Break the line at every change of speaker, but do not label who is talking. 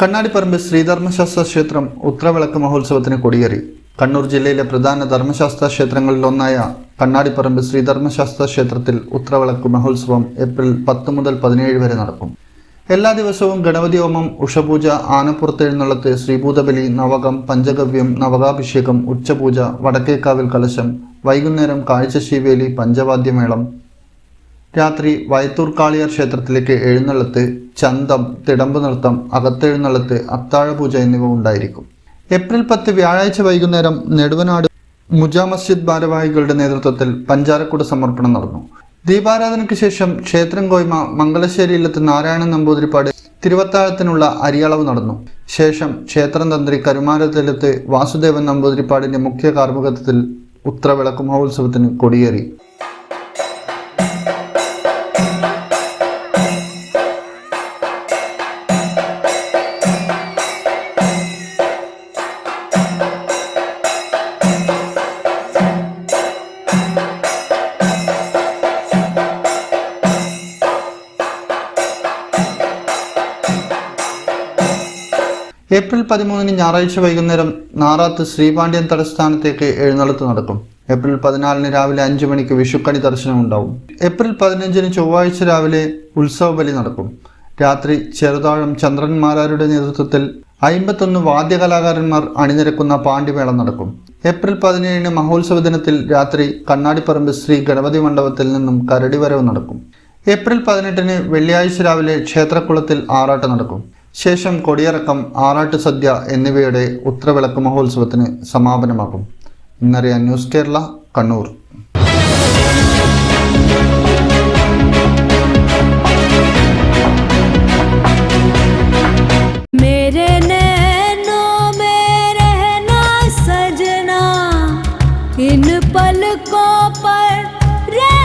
കണ്ണാടിപ്പറമ്പ് ശ്രീധർമ്മശാസ്ത്ര ക്ഷേത്രം ഉത്രവിളക്ക് മഹോത്സവത്തിന് കൊടിയേറി. കണ്ണൂർ ജില്ലയിലെ പ്രധാന ധർമ്മശാസ്ത്ര ക്ഷേത്രങ്ങളിലൊന്നായ കണ്ണാടിപ്പറമ്പ് ശ്രീധർമ്മശാസ്ത്ര ക്ഷേത്രത്തിൽ ഉത്രവിളക്ക് മഹോത്സവം ഏപ്രിൽ പത്ത് മുതൽ പതിനേഴ് വരെ നടക്കും. എല്ലാ ദിവസവും ഗണപതി ഹോമം ഉഷപൂജ ആനപ്പുറത്തെഴുന്നള്ളത്ത് ശ്രീഭൂതബലി നവകം പഞ്ചഗവ്യം നവകാഭിഷേകം ഉച്ചപൂജ വടക്കേക്കാവിൽ കലശം വൈകുന്നേരം കാഴ്ചശീവേലി പഞ്ചവാദ്യമേളം രാത്രി വയത്തൂർ കാളിയാർ ക്ഷേത്രത്തിലേക്ക് എഴുന്നള്ളത്ത് ചന്തം തിടമ്പ് നൃത്തം അകത്തെഴുന്നള്ളത്ത് അത്താഴപൂജ എന്നിവ ഉണ്ടായിരിക്കും. ഏപ്രിൽ പത്ത് വ്യാഴാഴ്ച വൈകുന്നേരം നെടുവനാട് മുജാ മസ്ജിദ് ഭാരവാഹികളുടെ നേതൃത്വത്തിൽ പഞ്ചാരക്കുട സമർപ്പണം നടന്നു. ദീപാരാധനയ്ക്ക് ശേഷം ക്ഷേത്രം കോയ്മ മംഗലശ്ശേരിയിലെത്ത് നാരായണൻ നമ്പൂതിരിപ്പാട് തിരുവത്താഴത്തിനുള്ള അരിയളവ് നടന്നു. ശേഷം ക്ഷേത്രം തന്ത്രി കരുമാരത്തിലെത്ത് വാസുദേവൻ നമ്പൂതിരിപ്പാടിന്റെ മുഖ്യ കാർമ്മികത്വത്തിൽ ഉത്രവിളക്ക് മഹോത്സവത്തിന് കൊടിയേറി. ഏപ്രിൽ പതിമൂന്നിന് ഞായറാഴ്ച വൈകുന്നേരം നാറാത്ത് ശ്രീപാണ്ഡ്യൻ തലസ്ഥാനത്തേക്ക് എഴുന്നള്ളത്ത് നടക്കും. ഏപ്രിൽ പതിനാലിന് രാവിലെ അഞ്ച് മണിക്ക് വിഷുക്കണി ദർശനം ഉണ്ടാവും ഏപ്രിൽ പതിനഞ്ചിന് ചൊവ്വാഴ്ച രാവിലെ ഉത്സവ ബലി നടക്കും. രാത്രി ചെറുതാഴം ചന്ദ്രന്മാരാരുടെ നേതൃത്വത്തിൽ അയിമ്പത്തൊന്ന് വാദ്യകലാകാരന്മാർ അണിനിരക്കുന്ന പാണ്ഡിമേളം നടക്കും. ഏപ്രിൽ പതിനേഴിന് മഹോത്സവ ദിനത്തിൽ രാത്രി കണ്ണാടിപ്പറമ്പ് ശ്രീ ഗണപതി മണ്ഡപത്തിൽ നിന്നും കരടിവരവ് നടക്കും. ഏപ്രിൽ പതിനെട്ടിന് വെള്ളിയാഴ്ച രാവിലെ ക്ഷേത്രക്കുളത്തിൽ ആറാട്ട് നടക്കും. ശേഷം കൊടിയിറക്കം ആറാട്ട് സദ്യ എന്നിവയുടെ ഉത്രവിളക്ക് മഹോത്സവത്തിന് സമാപനമാകും ഇന്നറിയാൻ ന്യൂസ് കേരള കണ്ണൂർ
मेरे नैनों में रहना सजना इन पलकों पर रहना